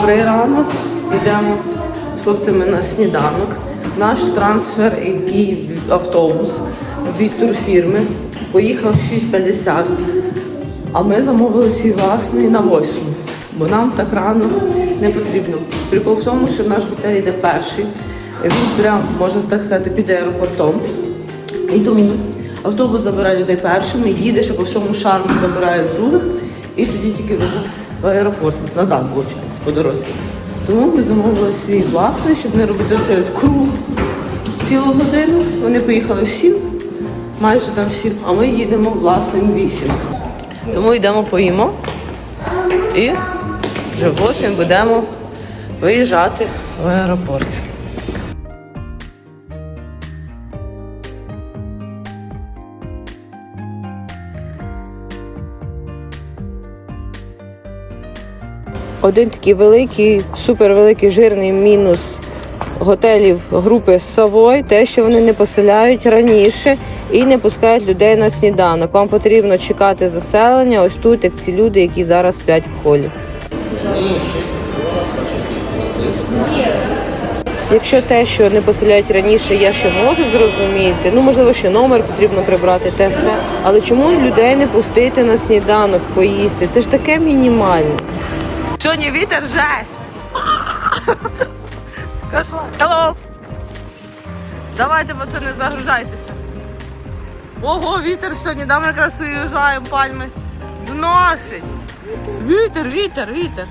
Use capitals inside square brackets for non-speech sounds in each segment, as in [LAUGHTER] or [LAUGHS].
Добрий ранок. Йдемо з хлопцями на сніданок. Наш трансфер, який автобус від турфірми, поїхав 6.50, а ми замовили свій власний на 8, бо нам так рано не потрібно. Прикол в тому, що наш готель йде перший. Він прям, можна так сказати, під аеропортом. І тому автобус забирає людей першими, їде ще по всьому шарму, забирає других, і тоді тільки везе в аеропорт назад, виходить, по дорозі. Тому ми замовили свій власний, щоб не робити цей от круг цілу годину. Вони поїхали в сім, майже там сім, а ми їдемо власним вісім. Тому йдемо поїмо і вже в 8 будемо виїжджати в аеропорт. Один такий великий, супервеликий жирний мінус готелів групи Савой, те, що вони не поселяють раніше і не пускають людей на сніданок. Вам потрібно чекати заселення ось тут, як ці люди, які зараз сплять в холі. Якщо те, що не поселяють раніше, я ще можу зрозуміти. Ну можливо, ще номер потрібно прибрати те все. Але чому людей не пустити на сніданок поїсти? Це ж таке мінімальне. Сьогодні вітер жесть. Кошмар. Hello. Давайте, пацани, загружайтеся. Ого, вітер сьогодні, да, ми якраз уїжджаємо, пальми. Зносить. Вітер, вітер, вітер.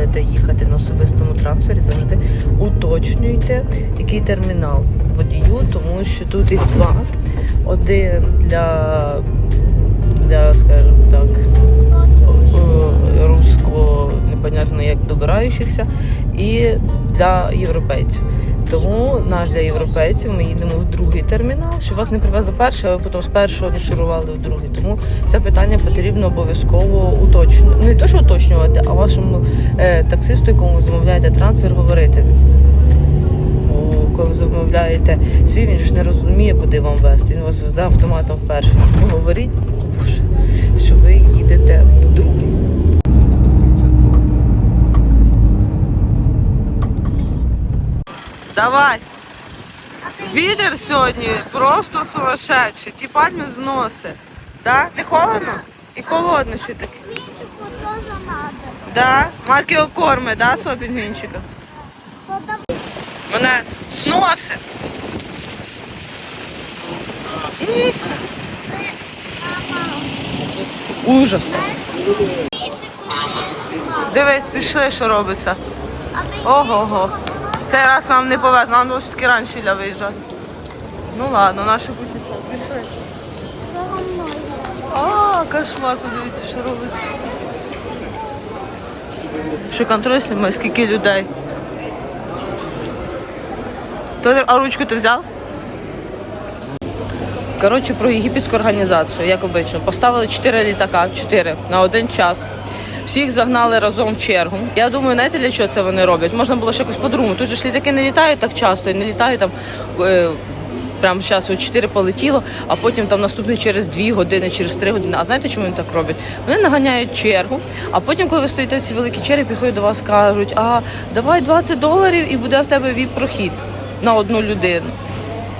Будете їхати на особистому трансфері, завжди уточнюйте, який термінал водію, тому що тут їх два. Один для, для скажімо так, русско, непонятно як добираючихся, і для європейців. Тому наш для європейців ми їдемо в другий термінал, щоб вас не привезли перший, а ви потім з першого не шарували в другий. Тому це питання потрібно обов'язково уточнювати. Не те, що уточнювати, а вашому е, таксисту, якому ви замовляєте трансфер, говорити. Бо коли ви замовляєте свій, він ж не розуміє, куди вам вести. Він вас везе автоматом вперше. Говоріть, що ви їдете в другий. Давай. Вітер сьогодні просто сумасшедший. Ті пальми зносить. Да? Не холодно? І холодно ще таке. Пинчику тоже надо. Да? Марки корми, да, свого пінгвінчика? Мене зносить. М. Ужас. Дивись, пішли, що робиться. Ого-го. Цей раз нам не повезло, нам було таки раніше для виїжджати. Ну ладно, наші почуття. Пішли. А, кошмар, подивіться, що робиться. Що контроль знімає, скільки людей. Толер, а ручку ти взяв? Коротше, про єгипетську організацію, як обично. Поставили 4 літака, 4 на один час. Всіх загнали разом в чергу. Я думаю, знаєте, для чого це вони роблять? Можна було ще якось по-другому. Тут же ж літаки не літають так часто і не літають там. Е, Прямо зараз о 4 полетіло, а потім там наступний через 2 години, через 3 години. А знаєте, чому вони так роблять? Вони наганяють чергу, а потім, коли ви стоїте в ці великі черги, підходять до вас, кажуть, а давай 20 доларів і буде в тебе віп-прохід на одну людину.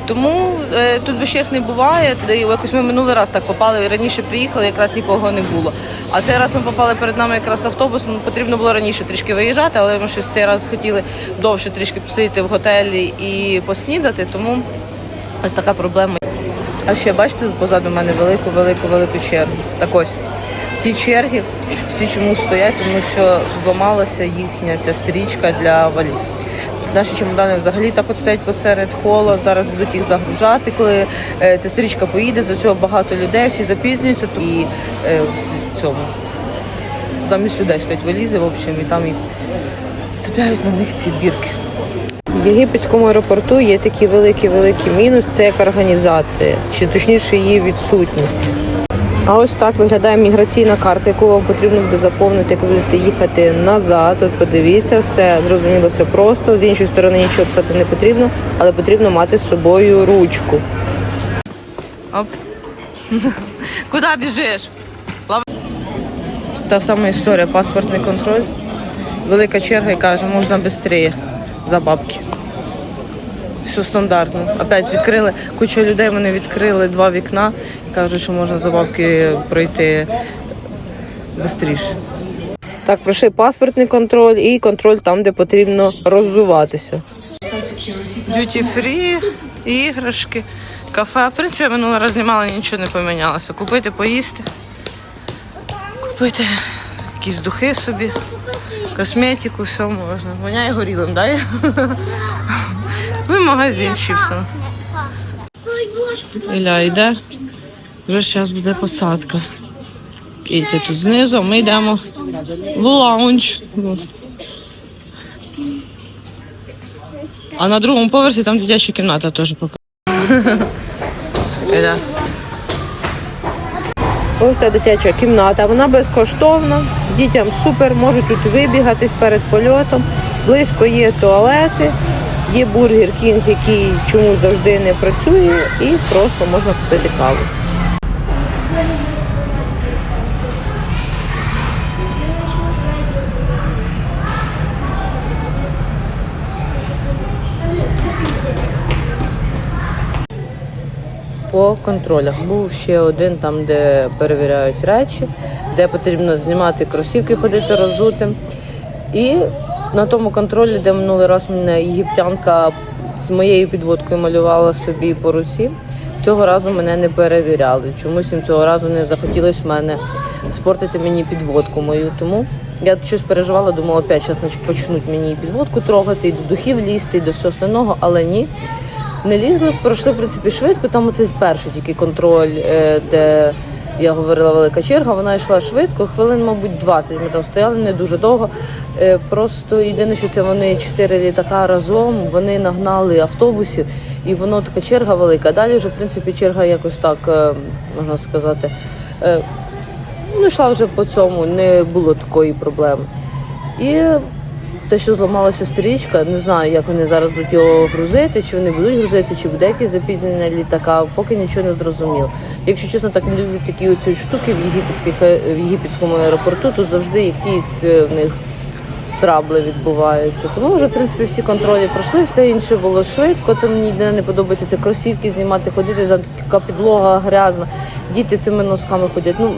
Тому е, тут черг не буває. Де якось ми минулий раз так попали, раніше приїхали, якраз нікого не було. А цей раз ми попали перед нами якраз автобус. Ну, потрібно було раніше трішки виїжджати, але ми щось цей раз хотіли довше трішки посидіти в готелі і поснідати, тому ось така проблема. А ще бачите позаду мене велику, велику, велику чергу. Так ось ці черги всі чому стоять, тому що зламалася їхня ця стрічка для валіз. Наші чемодани взагалі так от стоять посеред холу. Зараз будуть їх загружати. Коли е, ця стрічка поїде, за цього багато людей, всі запізнюються і е, цьому замість людей стоять валізи, в общем, і там їх цепляють на них ці бірки. В єгипетському аеропорту є такий великий-великий мінус це як організація, чи точніше її відсутність. А ось так виглядає міграційна карта, яку вам потрібно буде заповнити, ви будете їхати назад. От подивіться, все зрозуміло, все просто. З іншої сторони нічого писати не потрібно, але потрібно мати з собою ручку. Оп. [LAUGHS] Куди біжиш? Та сама історія, паспортний контроль. Велика черга і каже, можна швидше за бабки. Все стандартно. Опять відкрили, куча людей вони відкрили два вікна і кажуть, що можна за бабки пройти швидше. Так, пройшли паспортний контроль і контроль там, де потрібно роззуватися. Duty free, іграшки, кафе. В принципі, я минулий раз знімала, нічого не помінялося. Купити, поїсти, купити якісь духи собі, косметику, все можна. Воняє горілим, да? Ну і магазин ще все. Іля йде. Вже зараз буде посадка. Кейти тут знизу, ми йдемо в лаунж. А на другому поверсі там дитяча кімната теж поки. Ось ця дитяча кімната, вона безкоштовна. Дітям супер, можуть тут вибігатись перед польотом. Близько є туалети, є бургер кінг, який чомусь завжди не працює, і просто можна купити каву. По контролях. Був ще один там, де перевіряють речі, де потрібно знімати кросівки, ходити розутим. І на тому контролі, де минулий раз мене єгиптянка з моєю підводкою малювала собі по руці, цього разу мене не перевіряли. Чомусь їм цього разу не захотілося в мене спортити мені підводку мою. Тому я щось переживала, думала, опять зараз почнуть мені підводку трогати, і до духів лізти, і до всього остального, але ні. Не лізли, пройшли в принципі швидко. Там оце перший тільки контроль, е, де я говорила велика черга. Вона йшла швидко, хвилин, мабуть, 20. Ми там стояли не дуже довго. Е, Просто єдине, що це вони чотири літака разом, вони нагнали автобусів, і воно така черга велика. Далі вже в принципі черга якось так е, можна сказати. Ну, йшла вже по цьому, не було такої проблеми. І те, що зламалася стрічка, не знаю, як вони зараз будуть його грузити, чи вони будуть грузити, чи буде якесь запізнення літака, поки нічого не зрозуміло. Якщо чесно, так не люблю такі оці штуки в єгипетських е, в єгипетському аеропорту, тут завжди якісь е, в них трабли відбуваються. Тому вже в принципі всі контролі пройшли, все інше було швидко. Це мені ніде не подобається. Це кросівки знімати, ходити, там така підлога грязна, діти цими носками ходять. Ну,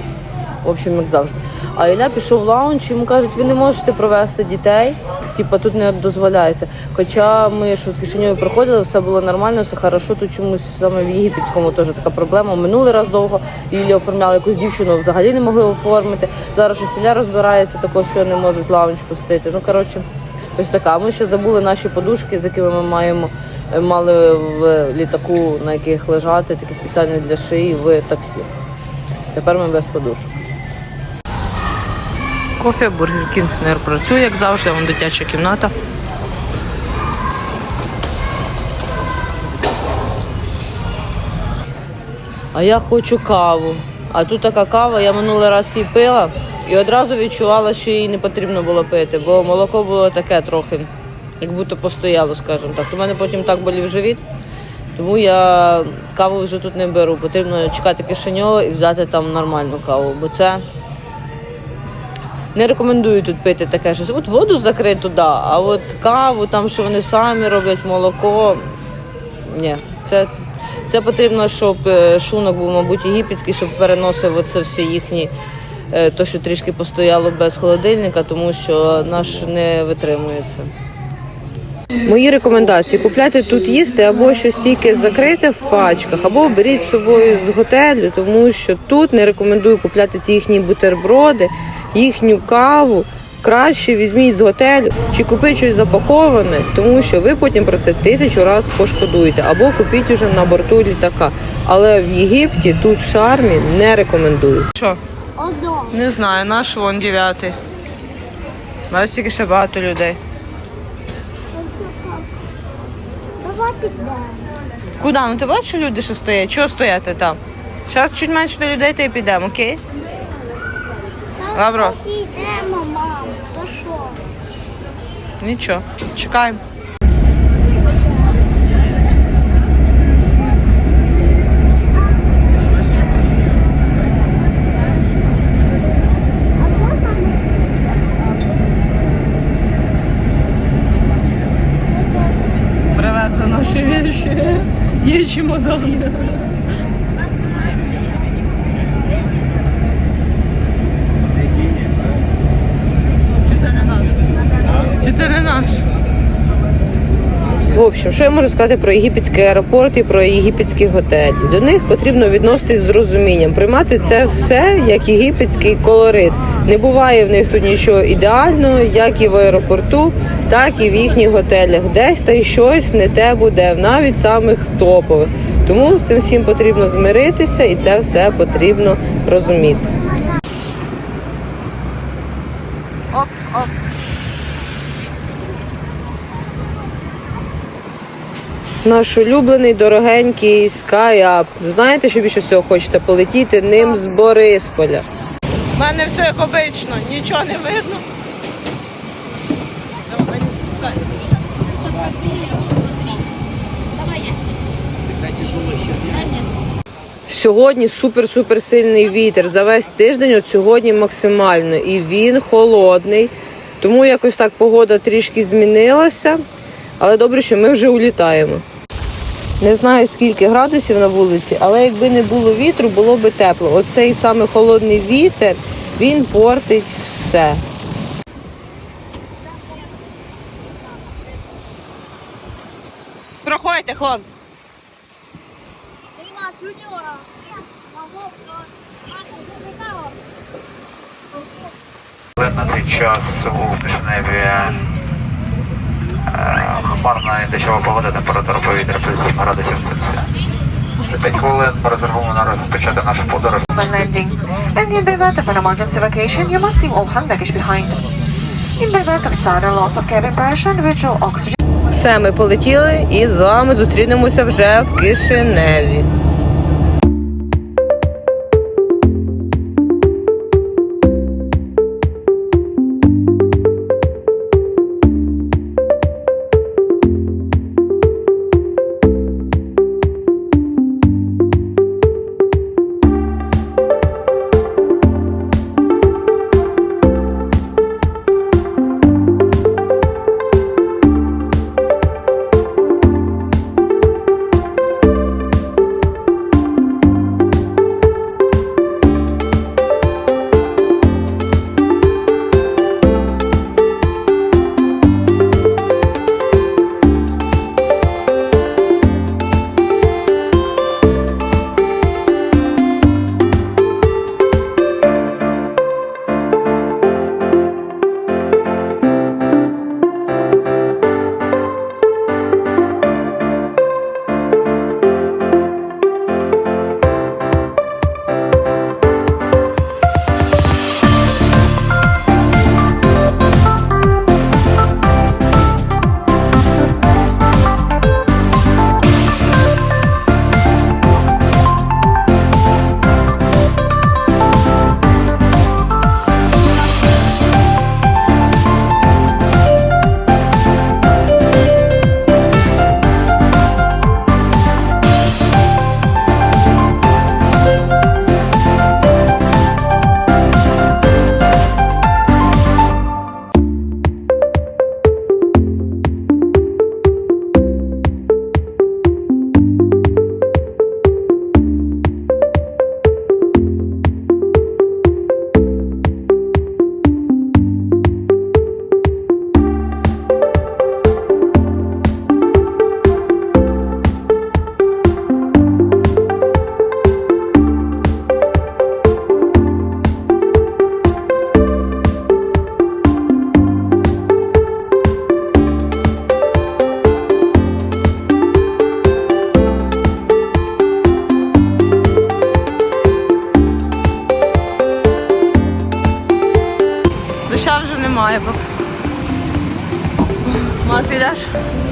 в общем, як завжди. А Ілля пішов в лаунж, йому кажуть, ви не можете провести дітей, типа тут не дозволяється. Хоча ми що в Кишиньові проходили, все було нормально, все хорошо. Тут чомусь саме в Єгипетському теж така проблема. Минулий раз довго Іллі оформляли якусь дівчину, взагалі не могли оформити. Зараз щось Ілля розбирається, також що не можуть лаунж пустити. Ну коротше, ось така. Ми ще забули наші подушки, з якими ми маємо. е, Мали в літаку, на яких лежати, такі спеціальні для шиї в таксі. Тепер ми без подушок. Кофе, Бургер Кінг не працює, як завжди, вон дитяча кімната. А я хочу каву. А тут така кава, я минулий раз її пила і одразу відчувала, що її не потрібно було пити, бо молоко було таке трохи, як будто постояло, скажімо так. У мене потім так болів живіт, тому я каву вже тут не беру. Потрібно чекати кишеньова і взяти там нормальну каву, бо це не рекомендую тут пити таке щось. От воду закриту, да, а от каву, там, що вони самі роблять, молоко. Ні, це, це потрібно, щоб е, шлунок був, мабуть, єгипетський, щоб переносив оце всі їхні е, то, що трішки постояло без холодильника, тому що наш не витримується. Мої рекомендації: купляйте тут їсти або щось тільки закрите в пачках, або беріть з собою з готелю, тому що тут не рекомендую купляти ці їхні бутерброди, їхню каву. Краще візьміть з готелю чи купіть щось запаковане, тому що ви потім про це тисячу разів пошкодуєте, або купіть уже на борту літака. Але в Єгипті тут в шармі не рекомендую. Що? Одно. Не знаю, наш вон дев'ятий. Бачиш, тільки ще багато людей. Давай підемо. Куди? Ну ти бачиш, що люди ще стоять? Чого стояти там? Зараз чуть менше людей, та й підемо, окей? Лавро. Підемо, мам. То що? Нічого. Чекаємо. Привезли наші віші. Є чемодани. Чи це не наш? Чи це не наш? Общем, що я можу сказати про єгипетський аеропорт і про єгипетські готелі? До них потрібно відноситись з розумінням, приймати це все як єгипетський колорит. Не буває в них тут нічого ідеального, як і в аеропорту, так і в їхніх готелях. Десь та й щось не те буде, навіть самих топових. Тому з цим всім потрібно змиритися, і це все потрібно розуміти. Наш улюблений дорогенький SkyUp. Знаєте, що більше всього хочете полетіти ним з Борисполя? У мене все як обично, нічого не видно. Сьогодні супер-супер сильний вітер. За весь тиждень от сьогодні максимально. І він холодний. Тому якось так погода трішки змінилася. Але добре, що ми вже улітаємо. Не знаю скільки градусів на вулиці, але якби не було вітру, було би тепло. Оцей саме холодний вітер, він портить все. Проходьте, хлопці. На цей час у Кишиневі е, хмарна і дощова погода, температура повітря плюс 7 градусів Цельсія. За 5 хвилин на розпочати нашу подорож. landing. And in the event of an emergency vacation, you must leave all hand baggage behind. In the event of sudden loss of cabin pressure, individual oxygen Все, ми полетіли і з вами зустрінемося вже в Кишиневі.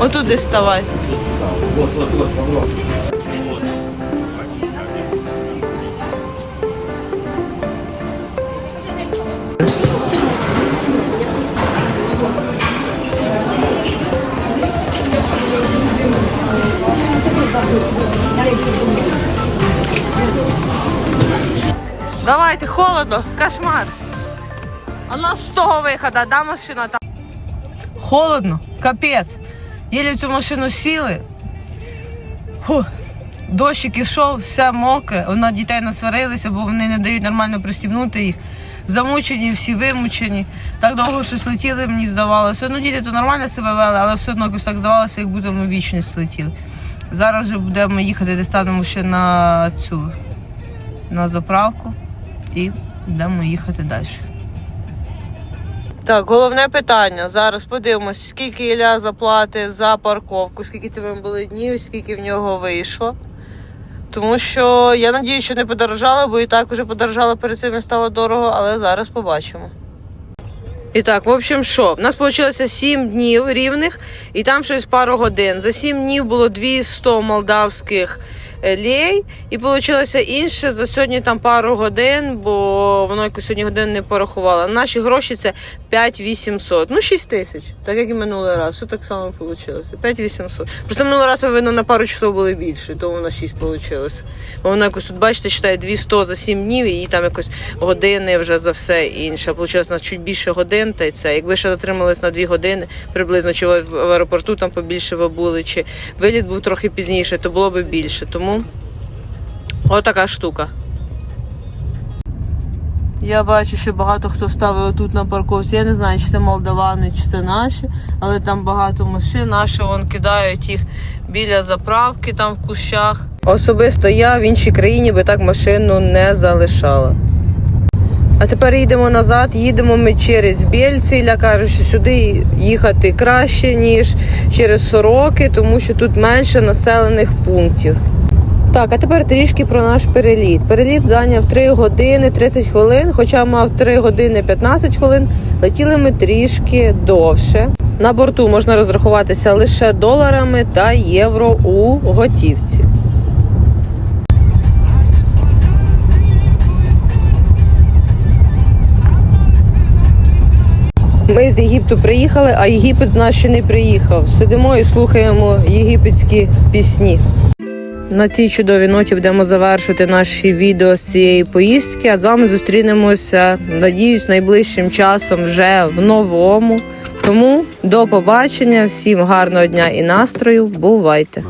Йдеш? Отут десь ставай. Давайте, холодно, кошмар. А у нас з того виходу, да, машина там. Холодно, капець. Єлі в цю машину сіли. Фу. Дощик ішов, все мокре. Вона дітей насварилися, бо вони не дають нормально пристібнути їх. Замучені, всі вимучені. Так довго щось летіли, мені здавалося. Ну, діти то нормально себе вели, але все одно так здавалося, як будто ми вічність летіли. Зараз вже будемо їхати, де станемо ще на цю на заправку і будемо їхати далі. Так, головне питання. Зараз подивимось, скільки Ілля заплатить за парковку, скільки це були днів, скільки в нього вийшло. Тому що я надію, що не подорожало, бо і так вже подорожало перед цим і стало дорого, але зараз побачимо. І так, в общем, що? В нас вийшло 7 днів рівних, і там щось пару годин. За 7 днів було 200 молдавських лей, і вийшло інше за сьогодні там пару годин, бо воно якось сьогодні годин не порахувало. Наші гроші це 5800. Ну, 6 тисяч, так як і минулий раз. Все так само вийшло. 5800. Просто минулий раз, видно, на пару часов були більше, тому на 6 вийшло. Бо воно якось тут, бачите, читає 200 за 7 днів, і там якось години вже за все інше. Получилось на чуть більше годин, та й це. Якби ще затримались на 2 години приблизно, чи в аеропорту там побільше ви були, чи виліт був трохи пізніше, то було б більше. Тому отака штука. Я бачу, що багато хто ставив тут на парковці. Я не знаю, чи це молдавани, чи це наші, але там багато машин. Наші вон кидають їх біля заправки там в кущах. Особисто я в іншій країні би так машину не залишала. А тепер їдемо назад, їдемо ми через Бєльці. Ілля каже, що сюди їхати краще, ніж через Сороки, тому що тут менше населених пунктів. Так, а тепер трішки про наш переліт. Переліт зайняв 3 години 30 хвилин, хоча мав 3 години 15 хвилин. Летіли ми трішки довше. На борту можна розрахуватися лише доларами та євро у готівці. Ми з Єгипту приїхали, а Єгипет з нас ще не приїхав. Сидимо і слухаємо єгипетські пісні. На цій чудовій ноті будемо завершити наші відео з цієї поїздки. А з вами зустрінемося, надіюсь, найближчим часом вже в новому. Тому до побачення, всім гарного дня і настрою. Бувайте!